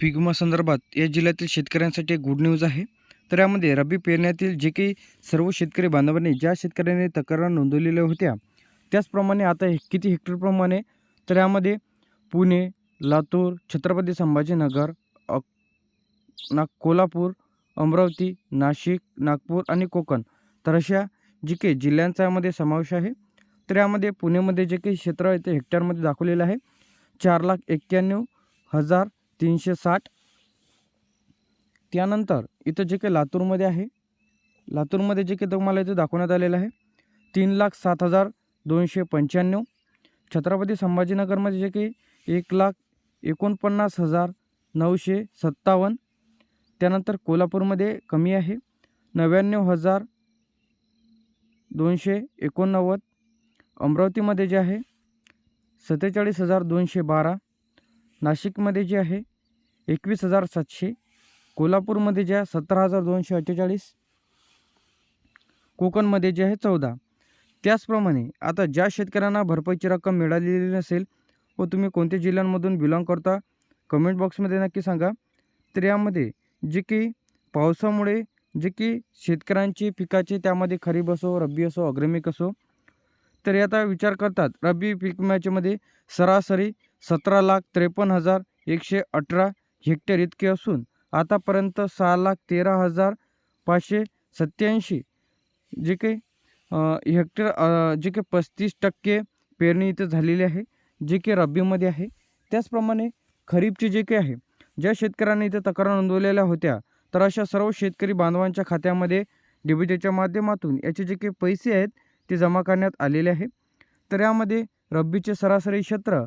पीक विमासंदर्भात या जिल्ह्यातील शेतकऱ्यांसाठी एक गुड न्यूज आहे. तर यामध्ये रब्बी पेरण्यातील जे काही सर्व शेतकरी बांधवांनी ज्या शेतकऱ्यांनी तक्रार नोंदवलेल्या होत्या त्याचप्रमाणे आता हे किती हेक्टरप्रमाणे तर यामध्ये पुणे लातूर छत्रपती संभाजीनगर अक ना कोल्हापूर अमरावती नाशिक नागपूर आणि कोकण. तर अशा जे काही जिल्ह्यांचा यामध्ये समावेश आहे. तर यामध्ये पुणेमध्ये जे काही क्षेत्र आहे ते हेक्टरमध्ये दाखवलेलं आहे. चार लाख एक्क्याण्णव हजार तीनशे साठ. त्यानंतर इथं जे काही लातूरमध्ये आहे लातूरमध्ये जे काही तुम्हाला इथं दाखवण्यात आलेलं आहे तीन लाख सात हजार दोनशे पंच्याण्णव. छत्रपती संभाजीनगरमध्ये जे काही एक लाख एकोणपन्नास हजार नऊशे सत्तावन्न. त्यानंतर कोल्हापूरमध्ये कमी आहे नव्याण्णव हजार दोनशे एकोणनव्वद. अमरावतीमध्ये जे आहे सत्तेचाळीस हजार दोनशे बारा. नाशिकमध्ये जे आहे एकवीस हजार सातशे कोल्हापूरमध्ये जे आहे सतरा हजार दोनशे अठ्ठेचाळीस कोकणमध्ये जे आहे चौदा. त्याचप्रमाणे आता ज्या शेतकऱ्यांना भरपाईची रक्कम मिळालेली नसेल व तुम्ही कोणत्या जिल्ह्यांमधून बिलॉंग करता कमेंट बॉक्समध्ये नक्की सांगा. तर यामध्ये जे की पावसामुळे जे की शेतकऱ्यांची पिकाचे त्यामध्ये खरीप असो रब्बी असो अग्रमिक असो तर आता विचार करतात रब्बी पीक विम्याच्यामध्ये सरासरी सतरा लाख त्रेपन्न हजार एकशे अठरा हेक्टर इतके असून आतापर्यंत सहा लाख तेरा हजार पाचशे सत्याऐंशी जे काही हेक्टर जे काही पस्तीस टक्के पेरणी इथं झालेली आहे जे की रब्बीमध्ये आहे. त्याचप्रमाणे खरीपचे जे काही आहे ज्या शेतकऱ्यांनी इथं तक्रार नोंदवलेल्या होत्या तर अशा सर्व शेतकरी बांधवांच्या खात्यामध्ये डी माध्यमातून याचे जे काही पैसे आहेत ते जमा करण्यात आलेले आहे. तर यामध्ये रब्बीचे सरासरी क्षेत्र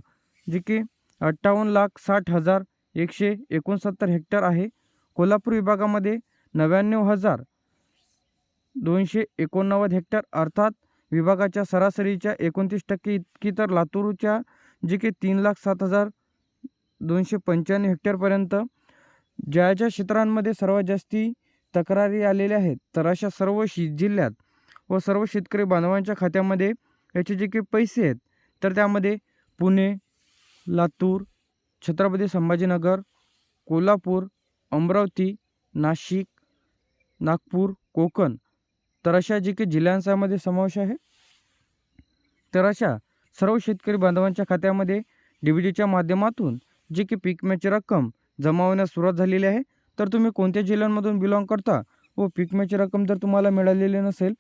जे की अठ्ठावन्न लाख साठ हजार एकशे एकोणसत्तर हेक्टर आहे. कोल्हापूर विभागामध्ये नव्याण्णव हजार दोनशे एकोणनव्वद हेक्टर अर्थात विभागाच्या सरासरीच्या एकोणतीस टक्के इतकी तर लातूरच्या जे की तीन लाख सात हजार दोनशे पंच्याण्णव हेक्टरपर्यंत ज्या ज्या क्षेत्रांमध्ये सर्वात जास्ती तक्रारी आलेल्या आहेत तर अशा सर्व शि जिल्ह्यात व सर्व शेतकरी बांधवांच्या खात्यामध्ये याचे जे काही पैसे आहेत तर त्यामध्ये पुणे लातूर छत्रपती संभाजीनगर कोल्हापूर अमरावती नाशिक नागपूर कोकण तर अशा जे काही जिल्ह्यांच्यामध्ये समावेश आहे. तर अशा सर्व शेतकरी बांधवांच्या खात्यामध्ये डी बी माध्यमातून जे की पीक विम्याची रक्कम जमा होण्यास सुरुवात झालेली आहे. तर तुम्ही कोणत्या जिल्ह्यांमधून बिलॉंग करता व पीक विम्याची रक्कम जर तुम्हाला मिळालेली नसेल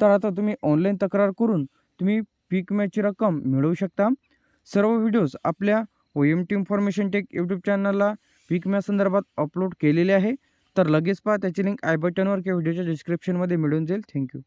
तर आता तुम्ही ऑनलाईन तक्रार करून तुम्ही पीक विम्याची रक्कम मिळवू शकता. सर्व व्हिडिओज आपल्या O M T information tech YouTube चॅनलला पीक विम्यासंदर्भात अपलोड केलेले आहे. तर लगेच पहा त्याची लिंक आय बटनवर किंवा व्हिडिओच्या डिस्क्रिप्शनमध्ये मिळून जाईल. थँक्यू